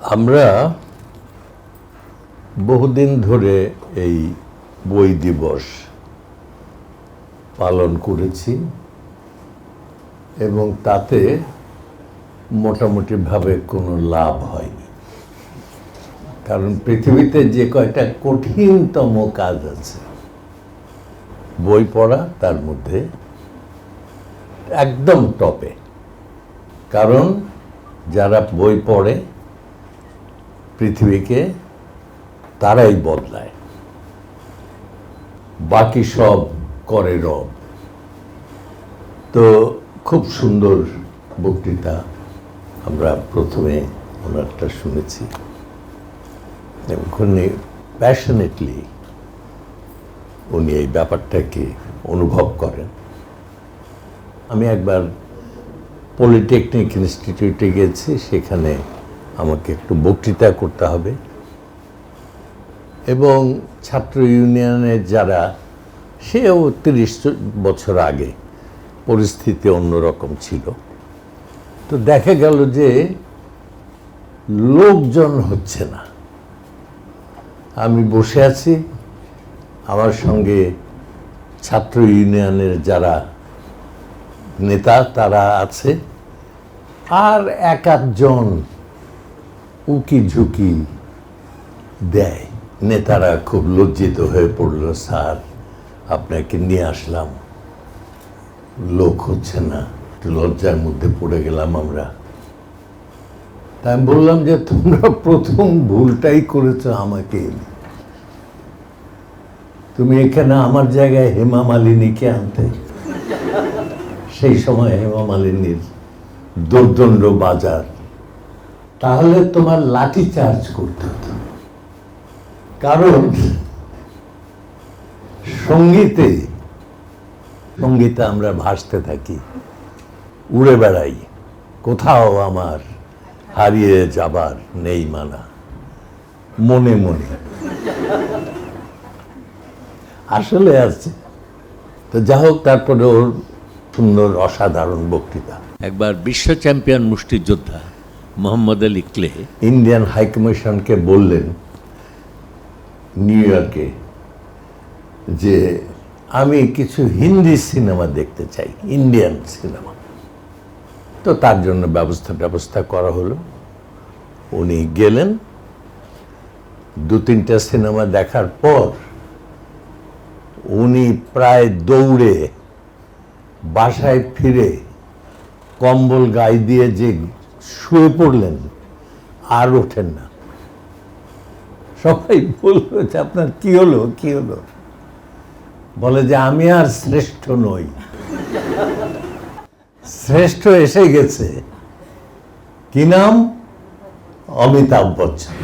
আমরা বহুদিন ধরে এই বই দিবস পালন করেছি এবং তাতে মোটামুটিভাবে কোনো লাভ হয়নি। কারণ পৃথিবীতে যে কয়টা কঠিনতম কাজ আছে, বই পড়া তার মধ্যে একদম টপে। কারণ যারা বই পড়ে পৃথিবীকে তারাই বদলায়। বাকি সব করে রব। তো খুব সুন্দর বক্তৃতা আমরা প্রথমে ওনারটা শুনেছি। এবং প্যাশনেটলি উনি এই ব্যাপারটাকে অনুভব করেন। আমি একবার পলিটেকনিক ইনস্টিটিউটে গেছি, সেখানে আমাকে একটু বক্তৃতা করতে হবে। এবং ছাত্র ইউনিয়নের যারা, সেও তিরিশ বছর আগে পরিস্থিতি অন্যরকম ছিল। তো দেখা গেল যে লোকজন হচ্ছে না। আমি বসে আছি, আমার সঙ্গে ছাত্র ইউনিয়নের যারা নেতা, তারা আছে, আর এক আধজন উকি ঝুঁকি দেয়। নেতারা খুব লজ্জিত হয়ে পড়ল, স্যার, আপনাকে নিয়ে আসলাম। লোক হচ্ছে না। লজ্জার মধ্যে পড়ে গেলাম আমরা। তাই আমি বললাম যে, তোমরা প্রথম ভুলটাই করেছ আমাকে তুমি এখানে আমার জায়গায় হেমা মালিনীকে আনতে। সেই সময় হেমা মালিনীর দোর্দণ্ড বাজার তাহলে তোমার লাঠি চার্জ করতে হতো। কারণ সঙ্গীতে সঙ্গীতে আমরা ভাসতে থাকি, উড়ে বেড়াই, কোথাও আমার হারিয়ে যাবার নেই মানা, মনে মনে। আসলে আছে। তো যা হোক তারপরে ওর সুন্দর, অসাধারণ বক্তৃতা। একবার বিশ্ব চ্যাম্পিয়ন মুষ্টিযোদ্ধা মোহাম্মদ আলী ক্লে। ইন্ডিয়ান হাইকমিশনকে বললেন নিউ ইয়র্কে যে আমি কিছু হিন্দি সিনেমা দেখতে চাই, ইন্ডিয়ান সিনেমা। তো তার জন্য ব্যবস্থা ব্যবস্থা করা হলো। উনি গেলেন। দু তিনটা সিনেমা দেখার পর উনি প্রায় দৌড়ে বাসায় ফিরে কম্বল গায়ে দিয়ে যে শুয়ে পড়লেন, আর ওঠেন না। সবাই বলল যে, আপনার কি হলো? কি হলো? বলে যে, আমি আর শ্রেষ্ঠ নই। শ্রেষ্ঠ এসে গেছে। কি নাম? অমিতাভ বচ্চন।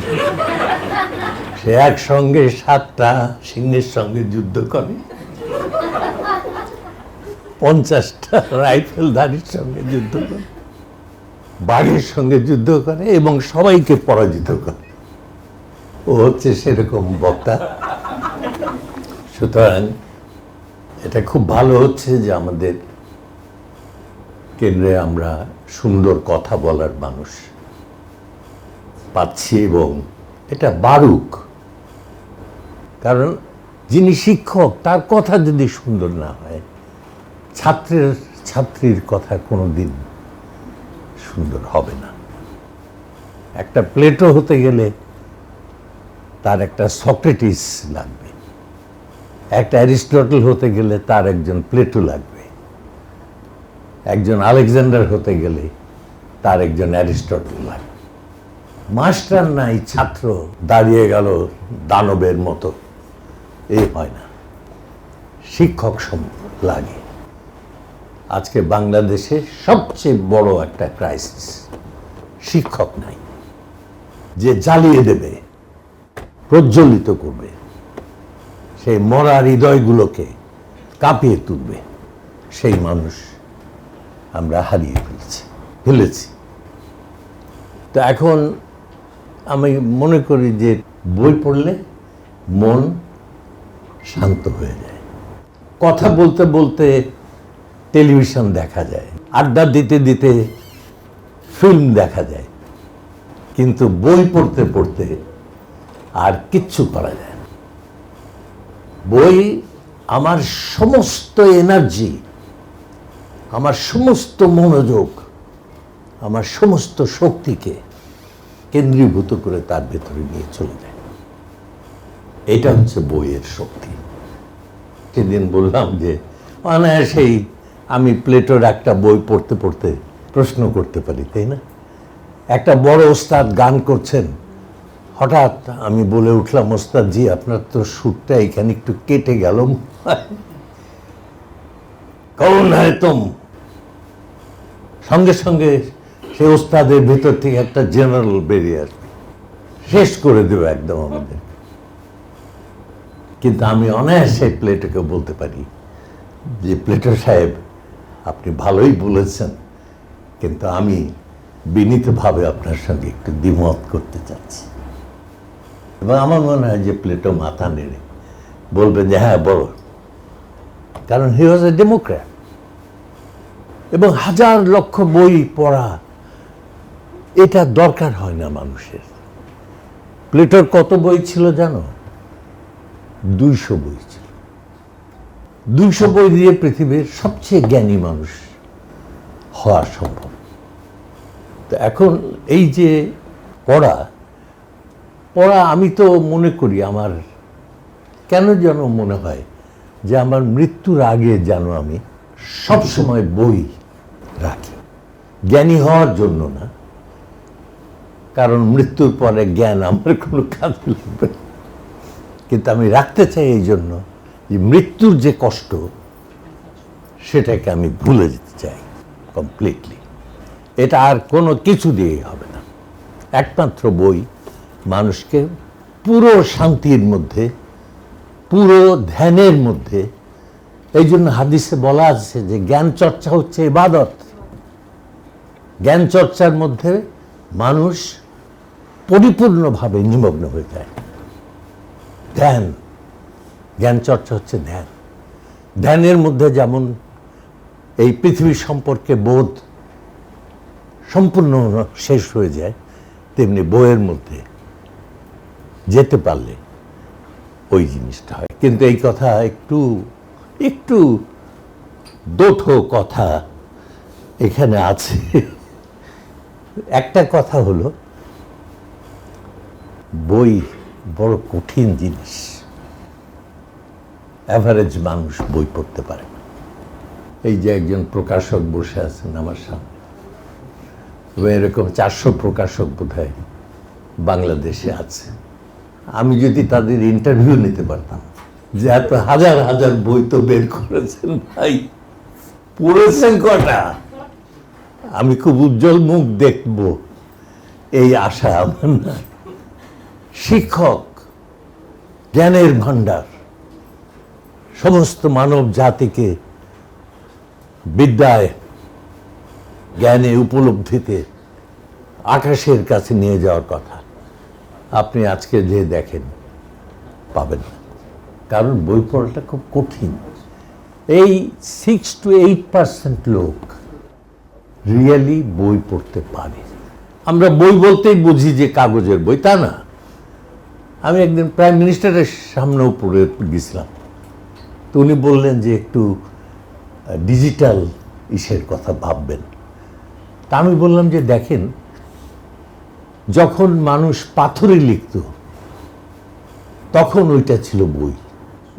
সে একসঙ্গে সাতটা সিংহের সঙ্গে যুদ্ধ করে। পঞ্চাশটা রাইফেলধারীর সঙ্গে যুদ্ধ করে। বাঘের সঙ্গে যুদ্ধ করে এবং সবাইকে পরাজিত করে। ও হচ্ছে সেরকম বক্তা। সুতরাং এটা খুব ভালো হচ্ছে যে আমাদের কেন্দ্রে আমরা সুন্দর কথা বলার মানুষ পাচ্ছি এবং এটা বারুক কারণ যিনি শিক্ষক, তার কথা যদি সুন্দর না হয়, ছাত্রের, ছাত্রীর কথা কোনো দিন সুন্দর হবে না। একটা প্লেটো হতে গেলে তার একটা সক্রেটিস লাগবে। একটা অ্যারিস্টটল হতে গেলে তার একজন প্লেটো লাগবে। একজন আলেকজান্ডার হতে গেলে তার একজন অ্যারিস্টটল লাগবে। মাস্টার নাই, ছাত্র, দাঁড়িয়ে গেল দানবের মতো। এই হয় না। শিক্ষক সম লাগে। আজকে বাংলাদেশে সবচেয়ে বড় একটা ক্রাইসিস শিক্ষক নাই। যে জ্বালিয়ে দেবে, প্রজ্বলিত করবে, সেই মরা হৃদয়গুলোকে কাঁপিয়ে তুলবে, সেই মানুষ আমরা হারিয়ে ফেলেছি ফেলেছি। তো এখন আমি মনে করি যে বই পড়লে মন শান্ত হয়ে যায়। কথা বলতে বলতে টেলিভিশন দেখা যায়, আড্ডা দিতে দিতে ফিল্ম দেখা যায়, কিন্তু বই পড়তে পড়তে আর কিচ্ছু করা যায় না। বই আমার সমস্ত এনার্জি, আমার সমস্ত মনোযোগ, আমার সমস্ত শক্তিকে কেন্দ্রীভূত করে তার ভেতরে নিয়ে চলে যায়। এটা হচ্ছে বইয়ের শক্তি। সেদিন বললাম যে, অনায়াসেই আমি প্লেটোর একটা বই পড়তে পড়তে প্রশ্ন করতে পারি, তাই না? একটা বড় ওস্তাদ গান করছেন। হঠাৎ আমি বলে উঠলাম, ওস্তাদ জি, আপনার তো সুরটা এখানে একটু কেটে গেল। কখন হয় তুম। সঙ্গে সঙ্গে সে ওস্তাদের ভেতর থেকে একটা জেনারেল বেরিয়ে আসবে শেষ করে দেবে একদম আমাদের। কিন্তু আমি অনায়াসে প্লেটোকে বলতে পারি যে প্লেটো সাহেব আপনি ভালোই বলেছেন, কিন্তু আমি বিনীতভাবে আপনার সঙ্গে একটু দ্বিমত করতে চাচ্ছি। এবং আমার মনে হয় যে প্লেটো মাথা নেড়ে বলবেন যে হ্যাঁ বলো কারণ হি ওয়াজ এ ডেমোক্র্যাট। এবং হাজার লক্ষ বই পড়া, এটা দরকার হয় না মানুষের। প্লেটোর কত বই ছিল জানো? দুইশো বই দুইশো বই দিয়ে পৃথিবীর সবচেয়ে জ্ঞানী মানুষ হওয়া সম্ভব। তো এখন এই যে পড়া পড়া আমি তো মনে করি আমার, কেন যেন মনে হয় যে আমার মৃত্যুর আগে যেন আমি সব সময় বই রাখি। জ্ঞানী হওয়ার জন্য না, কারণ মৃত্যুর পরে জ্ঞান আমার কোনো কাজ লাগবে কিন্তু আমি রাখতে চাই এই জন্য যে মৃত্যুর যে কষ্ট, সেটাকে আমি ভুলে যেতে চাই কমপ্লিটলি এটা আর কোনো কিছু দিয়েই হবে না। একমাত্র বই মানুষকে পুরো শান্তির মধ্যে, পুরো ধ্যানের মধ্যে, এই জন্য হাদিসে বলা আছে যে জ্ঞান চর্চা হচ্ছে ইবাদত। জ্ঞান চর্চার মধ্যে মানুষ পরিপূর্ণভাবে নিমগ্ন হয়ে যায়। ধ্যান জ্ঞান চর্চা হচ্ছে ধ্যান। ধ্যানের মধ্যে যেমন এই পৃথিবী সম্পর্কে বোধ সম্পূর্ণ শেষ হয়ে যায়, তেমনি বইয়ের মধ্যে যেতে পারলে ওই জিনিসটা হয়। কিন্তু এই কথা একটু একটু দোঠো কথা এখানে আছে। একটা কথা হলো, বই বড় কঠিন জিনিস। অ্যাভারেজ মানুষ বই পড়তে পারে এই যে একজন প্রকাশক বসে আছেন আমার সামনে। এরকম চারশো প্রকাশক বোধ বাংলাদেশে আছে। আমি যদি তাদের ইন্টারভিউ নিতে পারতাম, যে এত হাজার হাজার বই তো বের করেছেন ভাই, পড়েছেন কটা? আমি খুব উজ্জ্বল মুখ দেখব, এই আশা আমার না শিক্ষক, জ্ঞানের ভাণ্ডার সমস্ত মানব জাতিকে বিদ্যায়, জ্ঞানে উপলব্ধিতে আকাশের কাছে নিয়ে যাওয়ার কথা আপনি আজকে যে দেখেন, পাবেন না। কারণ বই পড়াটা খুব কঠিন। এই সিক্স টু এইট পার্সেন্ট লোক রিয়েলি বই পড়তে পারে। আমরা বই বলতেই বুঝি যে কাগজের বই, তা না। আমি একদিন প্রাইম মিনিস্টারের সামনেও পড়ে গেছিলাম। তো উনি বললেন যে একটু ডিজিটাল ইসের কথা ভাববেন। তা আমি বললাম যে দেখেন, যখন মানুষ পাথরে লিখত, তখন ওইটা ছিল বই।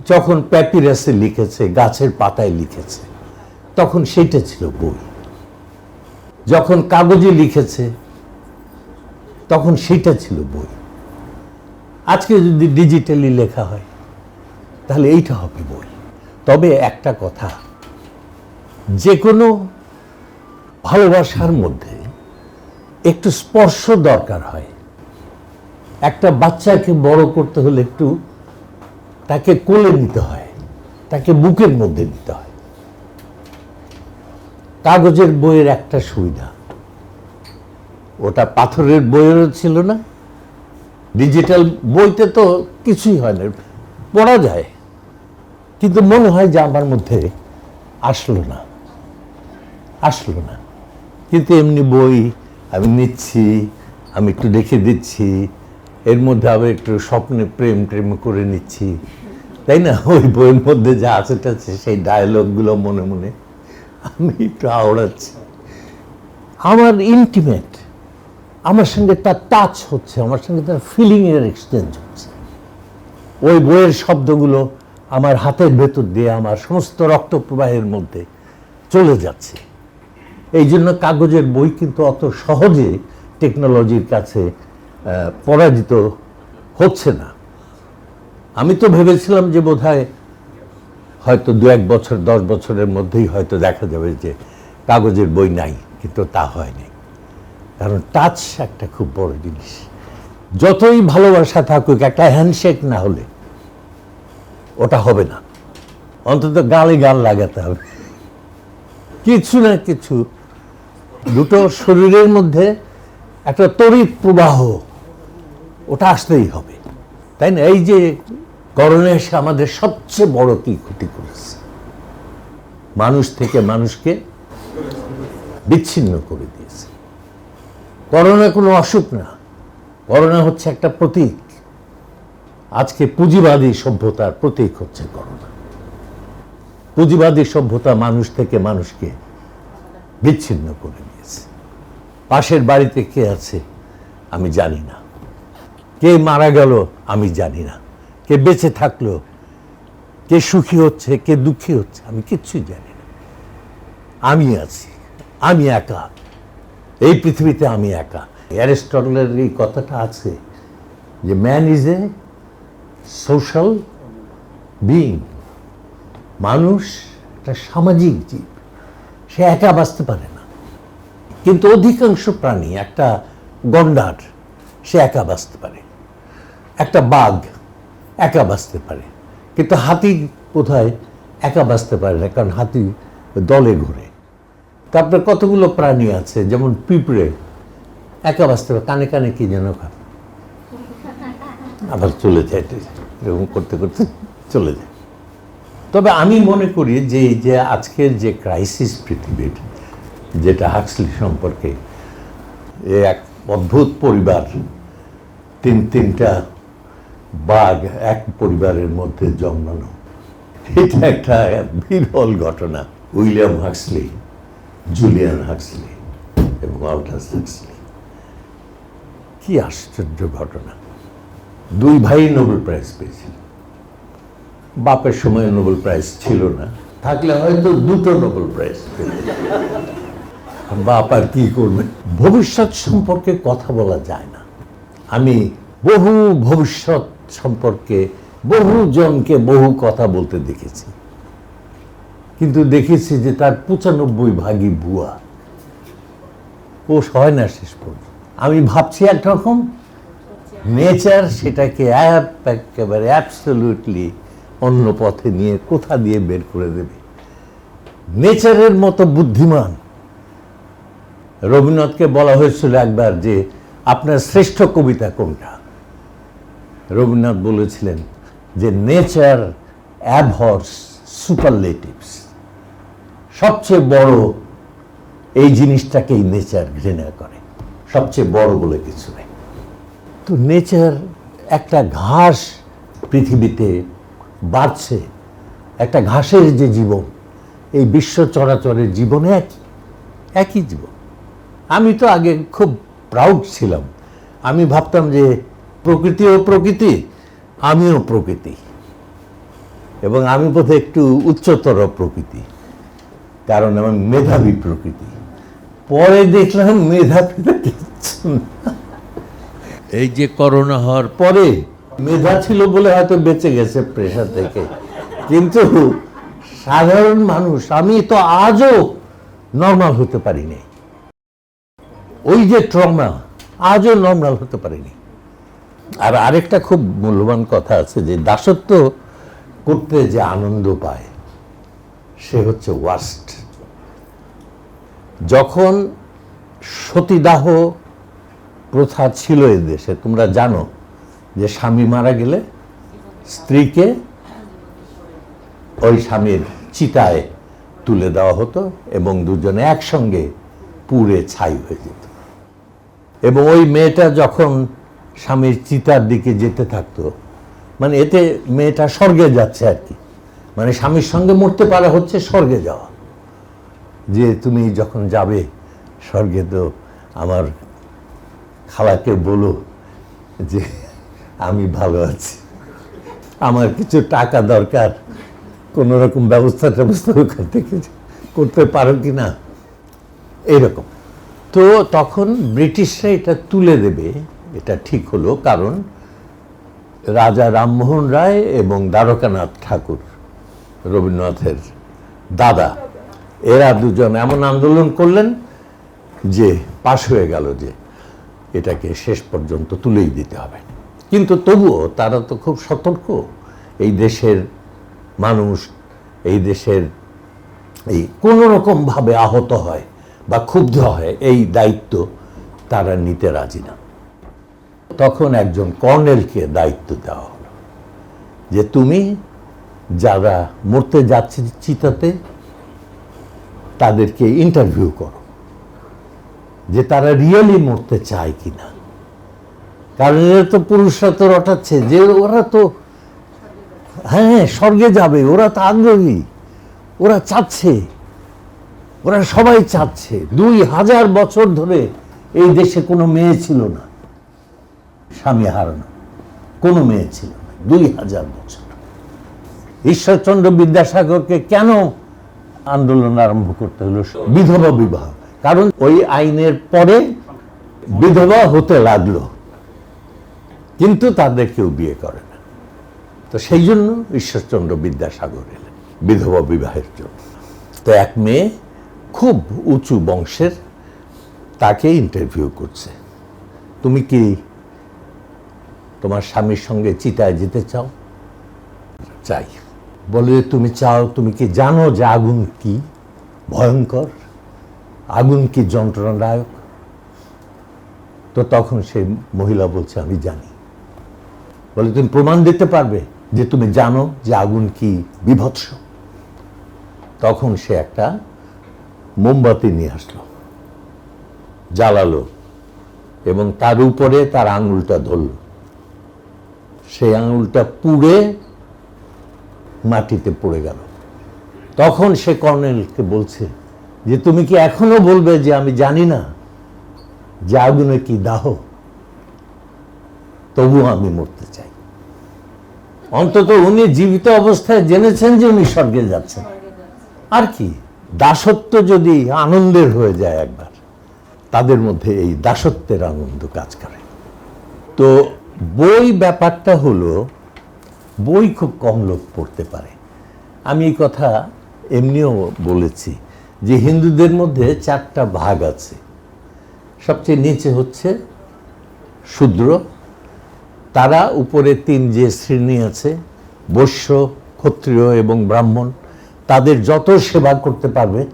যখন প্যাপিরাসে লিখেছে, গাছের পাতায় লিখেছে, তখন সেইটা ছিল বই। যখন কাগজে লিখেছে, তখন সেটা ছিল বই। আজকে যদি ডিজিটালি লেখা হয়, তাহলে এইটা হবে বই। তবে একটা কথা যে কোনো ভালোবাসার মধ্যে একটু স্পর্শ দরকার হয়। একটা বাচ্চাকে বড় করতে হলে একটু তাকে কোলে নিতে হয়, তাকে বুকের মধ্যে নিতে হয়। কাগজের বইয়ের একটা সুবিধা, ওটা পাথরের বইয়েরও ছিল না, ডিজিটাল বইতে তো কিছুই হয় না, পড়া যায়। কিন্তু মনে হয় যে আমার মধ্যে আসলো না আসলো না। কিন্তু এমনি বই আমি নিচ্ছি, আমি একটু দেখে দিচ্ছি, এর মধ্যে আবার একটু স্বপ্নে প্রেম প্রেম করে নিচ্ছি। তাই না? ওই বইয়ের মধ্যে যা আছে টাছে সেই ডায়লগগুলো মনে মনে আমি একটু আওড়াচ্ছি। আমার ইন্টিমেট আমার সঙ্গে তার টাচ হচ্ছে, আমার সঙ্গে তার ফিলিংয়ের এক্সচেঞ্জ হচ্ছে। ওই বইয়ের শব্দগুলো আমার হাতের ভেতর দিয়ে আমার সমস্ত রক্ত প্রবাহের মধ্যে চলে যাচ্ছে। এই জন্য কাগজের বই কিন্তু অত সহজে টেকনোলজির কাছে পরাজিত হচ্ছে না। আমি তো ভেবেছিলাম যে বোধহয় হয়তো দু এক বছর, দশ বছরের মধ্যেই হয়তো দেখা যাবে যে কাগজের বই নাই, কিন্তু তা হয়নি। কারণ টাচ একটা খুব বড় জিনিস। যতই ভালোবাসা থাকুক, একটা হ্যান্ডশেক না হলে ওটা হবে না। অন্তত গালে গাল লাগাতে হবে। কিছু না কিছু, দুটো শরীরের মধ্যে একটা তড়িৎ প্রবাহ, ওটা আসতেই হবে। তাই না? এই যে করোনা এসে আমাদের সবচেয়ে বড় কি ক্ষতি করেছে। মানুষ থেকে মানুষকে বিচ্ছিন্ন করে দিয়েছে। করোনা কোনো অসুখ না। করোনা হচ্ছে একটা প্রতীক। আজকে পুঁজিবাদী সভ্যতার প্রতীক হচ্ছে করোনা। পুঁজিবাদী সভ্যতা মানুষ থেকে মানুষকে বিচ্ছিন্ন করে দিয়েছে। পাশের বাড়িতে কে আছে আমি জানি না। কে মারা গেল আমি জানি না। কে বেঁচে থাকল, কে সুখী হচ্ছে, কে দুঃখী হচ্ছে আমি কিচ্ছুই জানি না। আমি আছি, আমি একা। এই পৃথিবীতে আমি একা। অ্যারিস্টটলের এই কথাটা আছে যে, man is a social being মানুষ একটা সামাজিক জীব। সে একা বাঁচতে পারে না। কিন্তু অধিকাংশ প্রাণী একটা গন্ডার, সে একা বাঁচতে পারে। একটা বাঘ একা বাঁচতে পারে। কিন্তু হাতি কোথায় একা বাঁচতে পারে না, কারণ হাতি দলে ঘুরে। তারপরে কতগুলো প্রাণী আছে? যেমন পিঁপড়ে, একা বাঁচতে পারে। কানে কানে কি যেন আবার চলে যায় এরকম করতে করতে চলে যায়। তবে আমি মনে করি যে যে আজকের যে ক্রাইসিস পৃথিবীর, যেটা হাক্সলি সম্পর্কে এক অদ্ভুত পরিবার, তিন, তিনটা বাঘ এক পরিবারের মধ্যে জন্মানো, এটা একটা বিরল ঘটনা। উইলিয়াম হাক্সলি জুলিয়ান হাক্সলি এবং অল্টাস হাক্সলি কি আশ্চর্য ঘটনা। দুই ভাই নোবেল প্রাইজ পেয়েছিল। বাপের সময় নোবেল প্রাইজ ছিল না। থাকলে হয়তো দুটো নোবেল প্রাইজ বাপ আর কি করবে? ভবিষ্যৎ সম্পর্কে কথা বলা যায় না। আমি বহু ভবিষ্যৎ সম্পর্কে বহু জনকে বহু কথা বলতে দেখেছি। কিন্তু দেখেছি যে তার পঁচানব্বই ভাগই ভুয়া। ও হয় না শেষ পর্যন্ত। আমি ভাবছি একরকম নেচার সেটাকে একেবারে অ্যাবসলিউটলি অন্য পথে নিয়ে কোথা দিয়ে বের করে দেবে? নেচারের মতো বুদ্ধিমান। রবীন্দ্রনাথকে বলা হয়েছিল একবার যে, আপনার শ্রেষ্ঠ কবিতা কোনটা? রবীন্দ্রনাথ বলেছিলেন যে, নেচার অ্যাভর্স সুপারলেটিভস। সবচেয়ে বড় এই জিনিসটাকেই নেচার ঘৃণা করে। সবচেয়ে বড় বলে কিছু নেই। তো নেচার একটা ঘাস পৃথিবীতে বাড়ছে, একটা ঘাসের যে জীবন, এই বিশ্ব চরাচরের জীবনে একই একই জীবন। আমি তো আগে খুব প্রাউড ছিলাম। আমি ভাবতাম যে প্রকৃতিও প্রকৃতি, আমিও প্রকৃতি। এবং আমি বোধহয় একটু উচ্চতর প্রকৃতি, কারণ আমার মেধাবী প্রকৃতি। পরে দেখলাম মেধাবী না। এই যে করোনা হওয়ার পরে মেধা ছিল বলে হয়তো বেঁচে গেছে প্রেশার থেকে। কিন্তু সাধারণ মানুষ, আমি তো আজও নর্মাল হতে পারিনি। ওই যে ট্রমা আজও নর্মাল হতে পারিনি। আর আরেকটা খুব মূল্যবান কথা আছে যে দাসত্ব করতে যে আনন্দ পায়, সে হচ্ছে ওয়াস্ট যখন সতীদাহ প্রথা ছিল এ দেশে। তোমরা জানো যে স্বামী মারা গেলে স্ত্রীকে ওই স্বামীর চিতায় তুলে দেওয়া হতো এবং দুজনে একসঙ্গে পুড়ে ছাই হয়ে যেত। এবং ওই মেয়েটা যখন স্বামীর চিতার দিকে যেতে থাকতো মানে এতে মেয়েটা স্বর্গে যাচ্ছে আর কি। মানে স্বামীর সঙ্গে মরতে পারা হচ্ছে স্বর্গে যাওয়া। যে তুমি যখন যাবে, স্বর্গে তো আমার খালাকে বলো যে আমি ভালো আছি। আমার কিছু টাকা দরকার। কোনো রকম ব্যবস্থা ট্যবস্থা ওখান থেকে করতে পারো কি না? এইরকম তো তখন ব্রিটিশরা এটা তুলে দেবে। এটা ঠিক হলো কারণ রাজা রামমোহন রায় এবং দ্বারকানাথ ঠাকুর, রবীন্দ্রনাথের দাদা, এরা দুজন এমন আন্দোলন করলেন যে পাশ হয়ে গেল যে এটাকে শেষ পর্যন্ত তুলেই দিতে হবে। কিন্তু তবুও তারা তো খুব সতর্ক। এই দেশের মানুষ, এই দেশের এই কোনো রকমভাবে আহত হয় বা ক্ষুব্ধ হয়, এই দায়িত্ব তারা নিতে রাজি না। তখন একজন কর্নেলকে দায়িত্ব দেওয়া হলো যে, তুমি যারা মরতে যাচ্ছে চিতাতে, তাদেরকে ইন্টারভিউ করো। যে তারা রিয়েলি মরতে চায় কিনা। কারণ এরা তো পুরুষরা তো রটাচ্ছে, যে ওরা তো হ্যাঁ স্বর্গে যাবে, ওরা তো আগ্রহী, ওরা চাচ্ছে, ওরা সবাই চাচ্ছে। দুই হাজার বছর ধরে এই দেশে কোনো মেয়ে ছিল না, স্বামী হারানো, কোনো মেয়ে ছিল না, দুই হাজার বছর। ঈশ্বরচন্দ্র বিদ্যাসাগরকে কেন আন্দোলন আরম্ভ করতে হলো? বিধবা বিবাহ। কারণ ওই আইনের পরে বিধবা হতে লাগল। কিন্তু তাদের কেউ বিয়ে করে না। তো সেই জন্য ঈশ্বরচন্দ্র বিদ্যাসাগর এলেন, বিধবা বিবাহের জন্য। তো এক মেয়ে খুব উঁচু বংশের তাকে ইন্টারভিউ করছে। তুমি কি তোমার স্বামীর সঙ্গে চিতায় যেতে চাও? চাই। বলে, তুমি চাও, তুমি কি জানো যে আগুন কি? ভয়ঙ্কর? আগুন কি যন্ত্রণাদায়ক? তো তখন সেই মহিলা বলছে, আমি জানি। বলে, তুমি প্রমাণ দিতে পারবে যে তুমি জানো যে আগুন কি বিভৎস? তখন সে একটা মোমবাতি নিয়ে আসলো, জ্বালালো এবং তার উপরে তার আঙুলটা ধরল। সেই আঙুলটা পুড়ে মাটিতে পড়ে গেল। তখন সে কর্নেলকে বলছে যে তুমি কি এখনও বলবে যে আমি জানি না? যে আগুনে কি দাহ? তবুও আমি মরতে চাই। অন্তত উনি জীবিত অবস্থায় জেনেছেন যে উনি স্বর্গে যাচ্ছেন। আর কি? দাসত্ব যদি আনন্দের হয়ে যায় একবার, তাদের মধ্যে এই দাসত্বের আনন্দ কাজ করে। তো বই ব্যাপারটা হলো, বই খুব কম লোক পড়তে পারে। আমি এই কথা এমনিও বলেছি। যে হিন্দুদের মধ্যে চারটা ভাগ আছে। সবচেয়ে নিচে হচ্ছে শূদ্র। তারা উপরে তিন যে শ্রেণি আছে, বৈশ্য, ক্ষত্রিয় এবং ব্রাহ্মণ, তাদের যত সেবা করতে পারবে,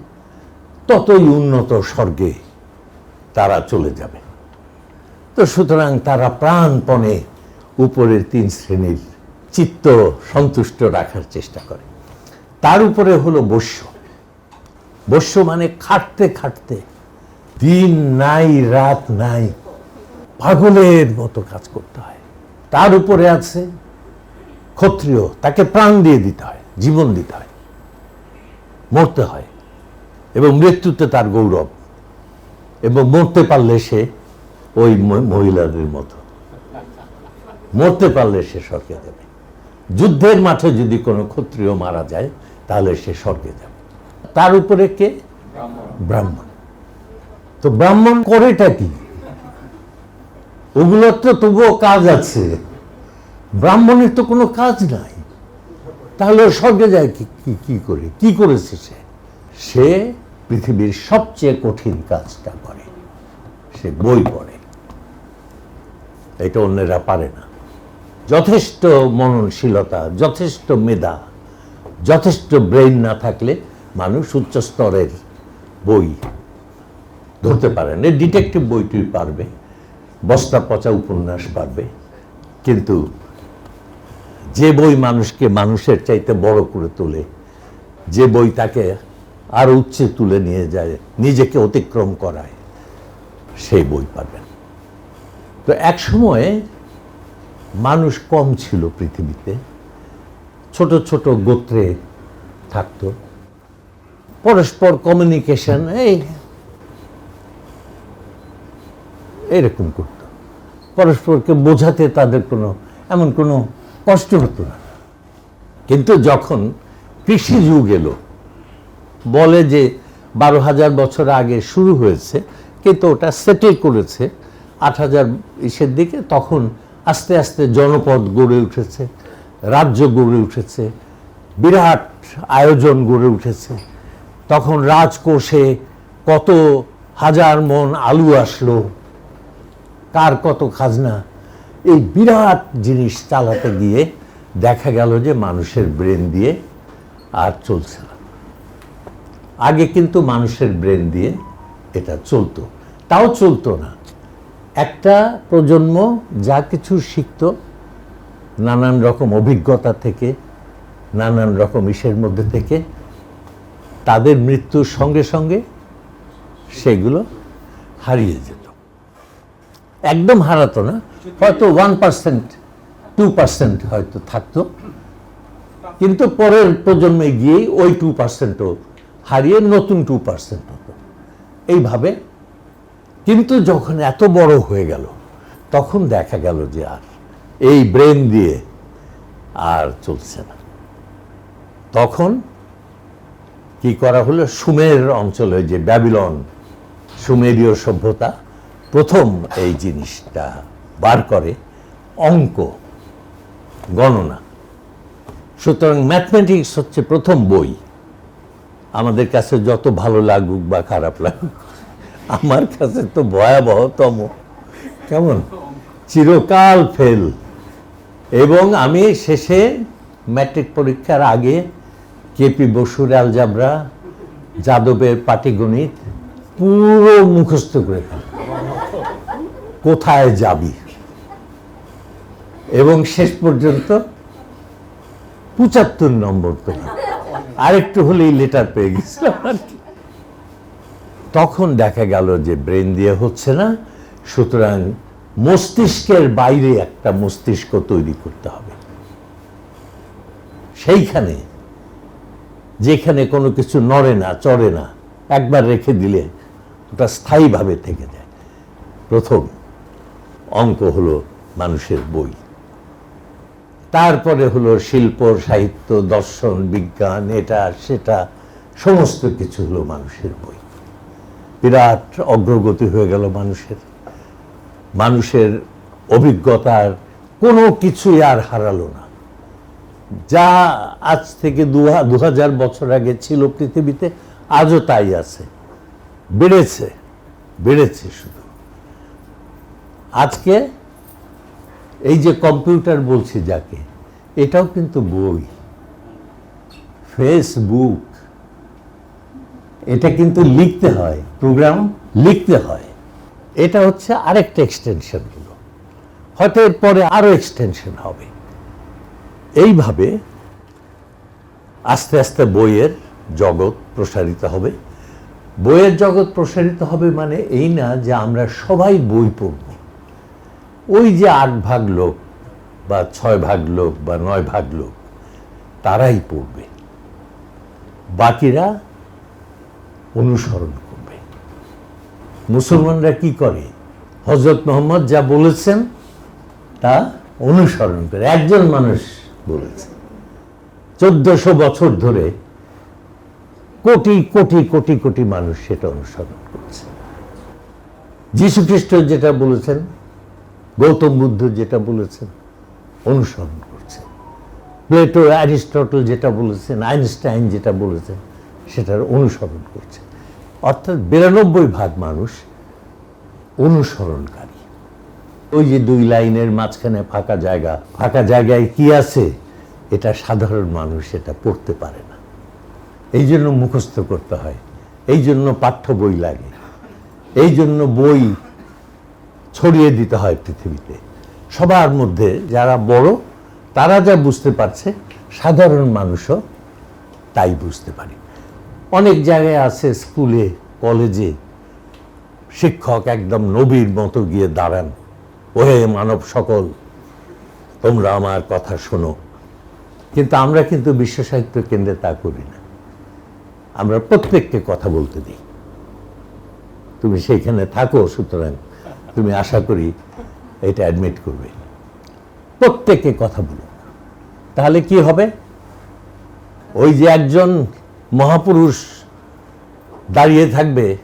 ততই উন্নত স্বর্গে তারা চলে যাবে। তো সুতরাং তারা প্রাণপণে উপরের তিন শ্রেণির চিত্ত সন্তুষ্ট রাখার চেষ্টা করে। তার উপরে হলো বৈশ্য। বৈশ্য মানে খাটতে খাটতে, দিন নাই, রাত নাই, পাগলের মতো কাজ করতে হয়। তার উপরে আছে ক্ষত্রিয়, তাকে প্রাণ দিয়ে দিতে হয়, জীবন দিতে হয়, মরতে হয় এবং মৃত্যুতে তার গৌরব এবং মরতে পারলে সে ওই মহিলাদের মতো। মরতে পারলে সে স্বর্গে যাবে। যুদ্ধের মাঠে যদি কোনো ক্ষত্রিয় মারা যায়, তাহলে সে স্বর্গে যাবে। তার উপরে কে? ব্রাহ্মণ। তো ব্রাহ্মণ করেটা কি? ওগুলোর তো তবুও কাজ আছে। ব্রাহ্মণের তো কোনো কাজ নাই। তাহলে স্বর্গে যায় কি- কি করে? কি করেছে সে? সে পৃথিবীর সবচেয়ে কঠিন কাজটা করে। সে বই পড়ে। এটা অন্যেরা পারে না। যথেষ্ট মননশীলতা, যথেষ্ট মেধা, যথেষ্ট ব্রেইন না থাকলে মানুষ উচ্চ স্তরের বই ধরতে পারেন না। ডিটেকটিভ বইটি পারবে বস্তা পচা উপন্যাস পারবে। কিন্তু যে বই মানুষকে মানুষের চাইতে বড় করে তোলে, যে বই তাকে আরও উচ্চে তুলে নিয়ে যায়, নিজেকে অতিক্রম করায়, সেই বই পাবেন। তো এক সময়ে মানুষ কম ছিল পৃথিবীতে, ছোট ছোট গোত্রে থাকতো। পরস্পর কমিউনিকেশন এই এরকম করতো। পরস্পরকে বোঝাতে তাদের কোনো, এমন কোনো কষ্ট হতো না। কিন্তু যখন কৃষি যুগ এলো, বলে যে বারো হাজার বছর আগে শুরু হয়েছে, কিন্তু ওটা সেটেল করেছে, আট হাজার ইসের দিকে, তখন আস্তে আস্তে জনপদ গড়ে উঠেছে, রাজ্য গড়ে উঠেছে, বিরাট আয়োজন গড়ে উঠেছে। তখন রাজকোষে কত হাজার মন আলু আসলো? কার কত খাজনা? এই বিরাট জিনিস চালাতে গিয়ে দেখা গেল যে মানুষের ব্রেন দিয়ে আর চলছে না। আগে কিন্তু মানুষের ব্রেন দিয়ে এটা চলতো। তাও চলতো না। একটা প্রজন্ম যা কিছু শিখত, নানান রকম অভিজ্ঞতা থেকে, নানান রকম ইসের মধ্যে থেকে তাদের মৃত্যুর সঙ্গে সঙ্গে সেগুলো হারিয়ে যেত। একদম হারাতো না, হয়তো ওয়ান পার্সেন্ট টু পার্সেন্ট হয়তো থাকতো। কিন্তু পরের প্রজন্মে গিয়েই ওই টু পার্সেন্টও হারিয়ে নতুন টু পার্সেন্ট হতো। এইভাবে কিন্তু যখন এত বড় হয়ে গেল, তখন দেখা গেল যে আর এই ব্রেন দিয়ে আর চলছে না। তখন কি করা হলো? সুমের অঞ্চলে যে ব্যাবিলন, সুমেরীয় সভ্যতা, প্রথম এই জিনিসটা বার করে অঙ্ক, গণনা। সুতরাং ম্যাথমেটিক্স হচ্ছে প্রথম বই। আমাদের কাছে যত ভালো লাগুক বা খারাপ লাগুক, আমার কাছে তো ভয়াবহতম। কেমন? চিরকাল ফেল। এবং আমি শেষে ম্যাট্রিক পরীক্ষার আগে কেপি বসুর অ্যালজাবরা, যাদবের পাটিগণিত, পুরো মুখস্থ করে ফেল। কোথায় যাবি? এবং শেষ পর্যন্ত পঁচাত্তর নম্বর পেলাম আরেকটু হলেই লেটার পেয়ে গেছিলাম আর কি। তখন দেখা গেল যে ব্রেন দিয়ে হচ্ছে না, সুতরাং মস্তিষ্কের বাইরে একটা মস্তিষ্ক তৈরি করতে হবে। সেইখানে যেখানে কোনো কিছু নড়ে না, চড়ে না, একবার রেখে দিলে ওটা স্থায়ীভাবে থেকে যায়। প্রথম অঙ্ক হলো মানুষের বই। তারপরে হলো শিল্প, সাহিত্য, দর্শন, বিজ্ঞান, এটা, সেটা, সমস্ত কিছু হলো মানুষের বই। বিরাট অগ্রগতি হয়ে গেল মানুষের। মানুষের অভিজ্ঞতার কোনো কিছুই আর হারালো না। যা আজ থেকে দু হাজার বছর আগে ছিল পৃথিবীতে, আজও তাই আছে। বেড়েছে বেড়েছে শুধু। আজকে এই যে কম্পিউটার বলছি যাকে, এটাও কিন্তু বই। ফেসবুক, এটা কিন্তু লিখতে হয়, প্রোগ্রাম লিখতে হয়। এটা হচ্ছে আরেকটা এক্সটেনশন হলো হয়তো এরপরে আরও এক্সটেনশন হবে। এইভাবে আস্তে আস্তে বইয়ের জগৎ প্রসারিত হবে। বইয়ের জগৎ প্রসারিত হবে মানে এই না যে আমরা সবাই বই পড়ব। ওই যে আট ভাগ লোক বা ছয় ভাগ লোক বা নয় ভাগ লোক, তারাই পড়বে। বাকিরা অনুসরণ করবে। মুসলমানরা কি করে? হজরত মোহাম্মদ যা বলেছেন তা অনুসরণ করে। একজন মানুষ বলেছেন চোদ্দশো বছর ধরে কোটি কোটি কোটি কোটি মানুষ সেটা অনুসরণ করছে। যীশু খ্রিস্ট যেটা বলেছেন, গৌতম বুদ্ধ যেটা বলেছেন, অনুসরণ করছে। প্লেটো, অ্যারিস্টটল যেটা বলেছেন, আইনস্টাইন যেটা বলেছেন, সেটার অনুসরণ করছে। অর্থাৎ বিরানব্বই ভাগ মানুষ অনুসরণকারী। ওই যে দুই লাইনের মাঝখানে ফাঁকা জায়গা, ফাঁকা জায়গায় কি আছে? এটা সাধারণ মানুষ এটা পড়তে পারে না। এই জন্য মুখস্থ করতে হয়। এই জন্য পাঠ্য বই লাগে। এই জন্য বই ছড়িয়ে দিতে হয় পৃথিবীতে। সবার মধ্যে যারা বড়, তারা যা বুঝতে পারছে, সাধারণ মানুষও তাই বুঝতে পারে। অনেক জায়গায় আছে স্কুলে, কলেজে শিক্ষক একদম নবীর মতো গিয়ে দাঁড়ান। ওহে মানব সকল, তোমরা আমার কথা শোনো। কিন্তু আমরা কিন্তু বিশ্ব সাহিত্য কেন্দ্রে তা করি না। আমরা প্রত্যেককে কথা বলতে দিই। তুমি সেইখানে থাকো, সুতরাং তুমি আশা করি এটা অ্যাডমিট করবে। প্রত্যেকে কথা বলো। তাহলে কি হবে? ওই যে একজন মহাপুরুষ দাঁড়িয়ে থাকবে,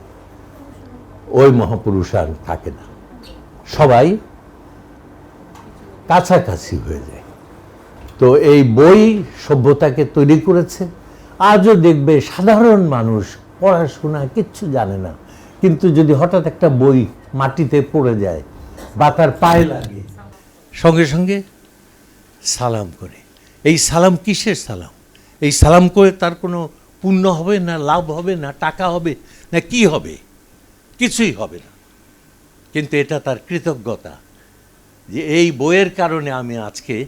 ওই মহাপুরুষ আর থাকে না। সবাই কাছাকাছি হয়ে যায়। তো এই বই সভ্যতাকে তৈরি করেছে। আজও দেখবে সাধারণ মানুষ পড়াশোনা কিচ্ছু জানে না। কিন্তু যদি হঠাৎ একটা বই মাটিতে পড়ে যায় বা তার পায়ে লাগে, সঙ্গে সঙ্গে সালাম করে। এই সালাম কিসের সালাম? এই সালাম করে তার কোনো পুণ্য হবে না, লাভ হবে না, টাকা হবে না, কি হবে? কিছুই হবে না। কিন্তু এটা তার কৃতজ্ঞতা। যে এই বইয়ের কারণে আমি আজকে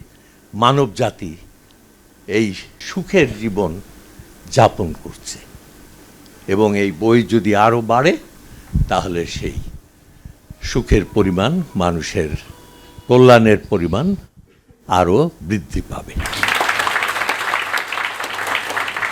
মানব জাতি এই সুখের জীবন যাপন করছে। এবং এই বই যদি আরও বাড়ে, তাহলে সেই সুখের পরিমাণ, মানুষের কল্যাণের পরিমাণ আরও বৃদ্ধি পাবে।